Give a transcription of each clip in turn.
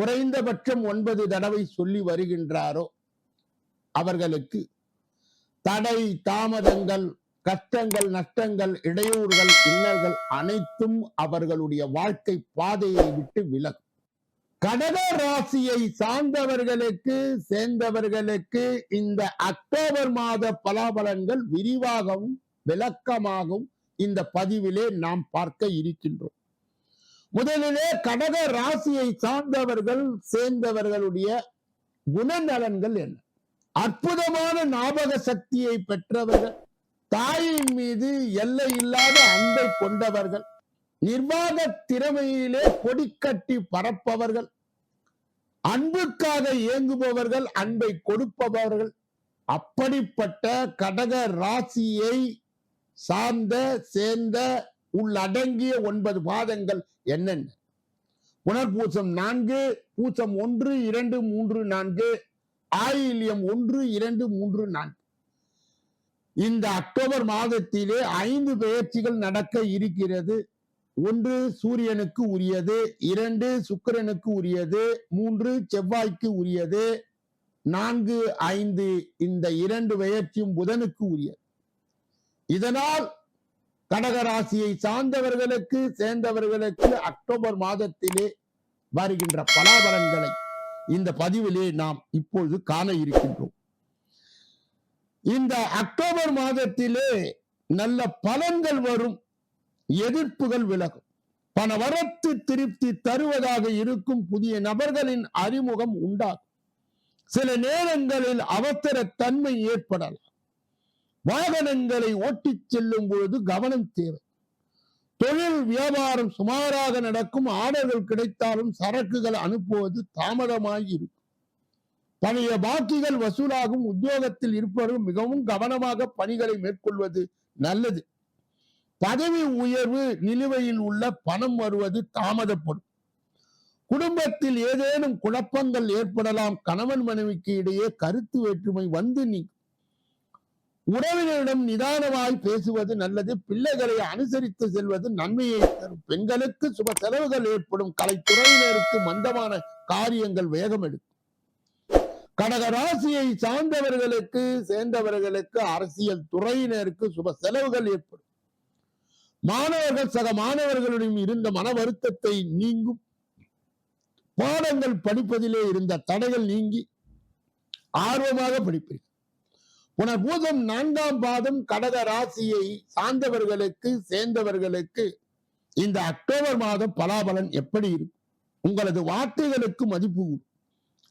குறைந்தபட்சம் ஒன்பது தடவை சொல்லி வருகின்றாரோ அவர்களுக்கு தடை தாமதங்கள் கஷ்டங்கள் நஷ்டங்கள் இடையூறுகள் இன்னல்கள் அனைத்தும் அவர்களுடைய வாழ்க்கை பாதையை விட்டு விலகும். கடக ராசியை சார்ந்தவர்களுக்கு சேர்ந்தவர்களுக்கு இந்த அக்டோபர் மாத பலாபலன்கள் விரிவாகவும் விளக்கமாகவும் இந்த பதிவிலே நாம் பார்க்க இருக்கின்றோம். முதலிலே கடக ராசியை சார்ந்தவர்கள் சேர்ந்தவர்களுடைய குணநலன்கள் என்ன? அற்புதமான ஞாபக சக்தியை பெற்றவர்கள் தாயின் மீது எல்லை இல்லாத அன்பை கொண்டவர்கள் நிர்வாக திறமையிலே கொடிக்கட்டி பரப்பவர்கள் அன்புக்காக இயங்குபவர்கள் அன்பை கொடுப்பவர்கள் அப்படிப்பட்ட கடக ராசியை சார்ந்த சேர்ந்த உள்ளடங்கிய ஒன்பது பாதங்கள் என்னென்ன? புனர்பூசம் நான்கு பூசம் ஒன்று இரண்டு மூன்று நான்கு ஆயில்யம் ஒன்று இரண்டு மூன்று நான்கு. இந்த அக்டோபர் மாதத்திலே ஐந்து பெயர்ச்சிகள் நடக்க இருக்கிறது. ஒன்று சூரியனுக்கு உரியது இரண்டு சுக்கிரனுக்கு உரியது மூன்று செவ்வாய்க்கு உரியது நான்கு ஐந்து இந்த இரண்டு பெயர்ச்சியும் புதனுக்கு உரியது. இதனால் கடகராசியை சார்ந்தவர்களுக்கு சேர்ந்தவர்களுக்கு அக்டோபர் மாதத்திலே வருகின்ற பலாபலன்களை இந்த பதிவிலே நாம் இப்பொழுது காண இருக்கின்றோம். இந்த அக்டோபர் மாதத்திலே நல்ல பலன்கள் வரும் எதிர்ப்புகள் விலகும். பணவரத்து திருப்தி தருவதாக இருக்கும் புதிய நபர்களின் அறிமுகம் உண்டாகும். சில நேரங்களில் அவசர தன்மை ஏற்படலாம். வாகனங்களை ஓட்டிச் செல்லும் பொழுது கவனம் தேவை. தொழில் வியாபாரம் சுமாராக நடக்கும் ஆர்டர்கள் கிடைத்தாலும் சரக்குகள் அனுப்புவது தாமதமாகி இருக்கும். பழைய பாக்கிகள் வசூலாகும் உத்தியோகத்தில் இருப்பவர்கள் மிகவும் கவனமாக பணிகளை மேற்கொள்வது நல்லது. பதவி உயர்வு நிலுவையில் உள்ள பணம் வருவது தாமதப்படும். குடும்பத்தில் ஏதேனும் குழப்பங்கள் ஏற்படலாம் கணவன் மனைவிக்கு இடையே கருத்து வேற்றுமை வந்து நீங்கும் உறவினரிடம் நிதானமாய் பேசுவது நல்லது பிள்ளைகளை அனுசரித்து செல்வது நன்மையை தரும். பெண்களுக்கு சுப செலவுகள் ஏற்படும். கலைத்துறையினருக்கு மந்தமான காரியங்கள் வேகம் எடுக்கும். கடக ராசியை சார்ந்தவர்களுக்கு சேர்ந்தவர்களுக்கு அரசியல் துறையினருக்கு சுப செலவுகள் ஏற்படும். மாணவர்கள் சக மாணவர்களிடம் இருந்த மன வருத்தத்தை நீங்கும். பாடங்கள் படிப்பதிலே இருந்த தடைகள் நீங்கி ஆர்வமாக படிப்பீர்கள். புனர்பூதம் நான்காம் பாதம் கடக ராசியை சார்ந்தவர்களுக்கு சேர்ந்தவர்களுக்கு இந்த அக்டோபர் மாதம் பலாபலன் எப்படி இருக்கும்? உங்களது வார்த்தைகளுக்கு மதிப்பு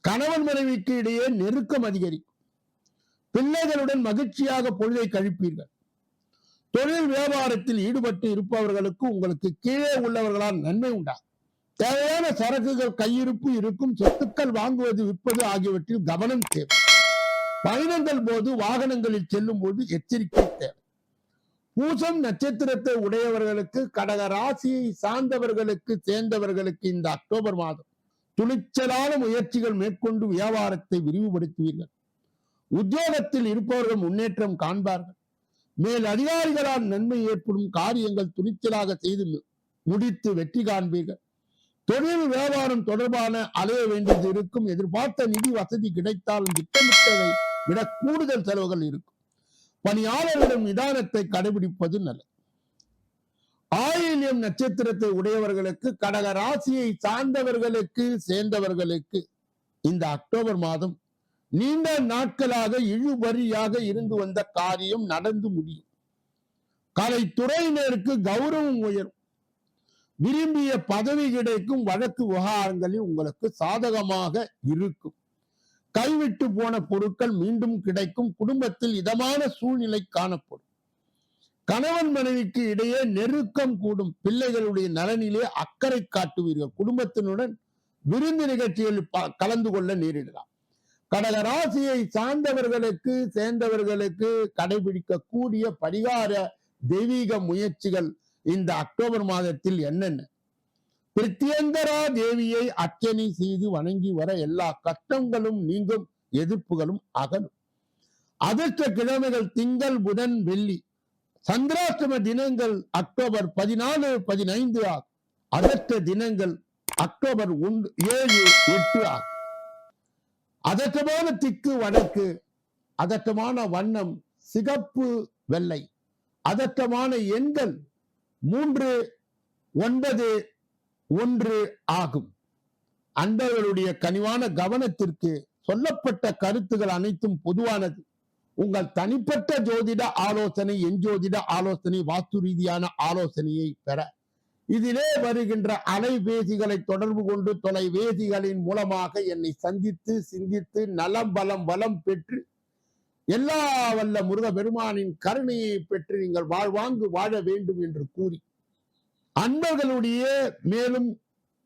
கணவன் மனைவிக்கு இடையே நெருக்கம் அதிகரிக்கும். பிள்ளைகளுடன் மகிழ்ச்சியாக பொழுதை கழிப்பீர்கள். தொழில் வியாபாரத்தில் ஈடுபட்டு இருப்பவர்களுக்கு உங்களுக்கு கீழே உள்ளவர்களால் நன்மை உண்டா தேவையான சரக்குகள் கையிருப்பு இருக்கும் சொத்துக்கள் வாங்குவது விற்பது ஆகியவற்றில் கவனம் தேவை. பயணங்கள் போது வாகனங்களில் செல்லும் போது எச்சரிக்கை தேவை. பூசம் நட்சத்திரத்தை உடையவர்களுக்கு கடக ராசியை சார்ந்தவர்களுக்கு சேர்ந்தவர்களுக்கு இந்த அக்டோபர் மாதம் துணிச்சலான முயற்சிகள் மேற்கொண்டு வியாபாரத்தை விரிவுபடுத்துவீர்கள். உத்தியோகத்தில் இருப்பவர்கள் முன்னேற்றம் காண்பார்கள். மேல் அதிகாரிகளால் நன்மை ஏற்படும் காரியங்கள் துணிச்சலாக செய்து முடித்து வெற்றி காண்பீர்கள். தொழில் வியாபாரம் தொடர்பான அலைய வேண்டியது இருக்கும். எதிர்பார்த்த நிதி வசதி கிடைத்தாலும் திட்டமிட்டதை விட கூடுதல் செலவுகள் இருக்கும். பணியாளர்களிடம் நிதானத்தை கடைபிடிப்பது நல்லது. ஆயில்யம் நட்சத்திரத்தை உடையவர்களுக்கு கடக ராசியை சார்ந்தவர்களுக்கு சேர்ந்தவர்களுக்கு இந்த அக்டோபர் மாதம் நீண்ட நாட்களாக இழுபறியாக இருந்து வந்த காரியம் நடந்து முடியும். கலைத்துறையினருக்கு கௌரவம் உயரும். விரும்பிய பதவி கிடைக்கும் வழக்கு விவகாரங்களில் உங்களுக்கு சாதகமாக இருக்கும். கைவிட்டு போன பொருட்கள் மீண்டும் கிடைக்கும். குடும்பத்தில் இதமான சூழ்நிலை காணப்படும். கணவன் மனைவிக்கு இடையே நெருக்கம் கூடும். பிள்ளைகளுடைய நலனிலே அக்கறை காட்டுவீர்கள். குடும்பத்தினுடன் விருந்து நிகழ்ச்சியில் கலந்து கொள்ள நேரிடலாம். கடக ராசியை சார்ந்தவர்களுக்கு சேர்ந்தவர்களுக்கு கடைபிடிக்கக்கூடிய பரிகார தெய்வீக முயற்சிகள் இந்த அக்டோபர் மாதத்தில் என்னென்ன? பிரித்தியந்தரா தேவியை அர்ச்சனை செய்து வணங்கி வர எல்லா கஷ்டங்களும் நீங்கும் எதிர்ப்புகளும் அகலும். அதிர்ஷ்ட கிழமைகள் திங்கள் புதன் வெள்ளி. சந்திராஷ்டம தினங்கள் அக்டோபர் பதினாலு பதினைந்து ஆகும் அதற்ற தினங்கள் அக்டோபர் ஒன்று ஏழு எட்டு ஆகும் அதற்றமான திக்கு வடக்கு அதற்றமான வண்ணம் சிகப்பு வெள்ளை. அதற்றமான எண்கள் மூன்று ஒன்பது ஒன்று ஆகும். அன்பர்களுடைய கனிவான கவனத்திற்கு சொல்லப்பட்ட கருத்துகள் அனைத்தும் பொதுவானது. உங்கள் தனிப்பட்ட ஜோதிட ஆலோசனை எஞ்சோதிட ஆலோசனை வாஸ்து ரீதியான ஆலோசனையை பெற. இதிலே வருகின்ற அலைபேசிகளை தொடர்பு கொண்டு தொலைபேசிகளின் மூலமாக என்னை சந்தித்து சிந்தித்து நலம் பலம் வளம் பெற்று எல்லா வல்ல முருக பெருமானின் கருணையை பெற்று நீங்கள் வாழ்வாங்கு வாழ வேண்டும் என்று கூறி. அன்பர்களுடைய மேலும்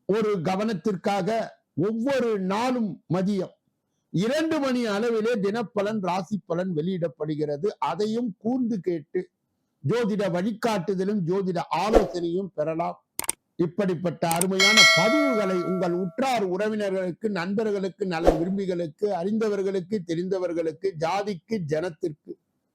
ஒரு கவனத்திற்காக ஒவ்வொரு நாளும் மதியம் இரண்டு மணி அளவிலே தினப்பலன் ராசி பலன் வெளியிடப்படுகிறது. அதையும் கூர்ந்து கேட்டு ஜோதிட வழிகாட்டுதலும் ஜோதிட ஆலோசனையும் பெறலாம். இப்படிப்பட்ட அருமையான பதிவுகளை உங்கள் உற்றார் உறவினர்களுக்கு நண்பர்களுக்கு நல விரும்பிகளுக்கு அறிந்தவர்களுக்கு தெரிந்தவர்களுக்கு ஜாதிக்கு ஜனத்திற்கு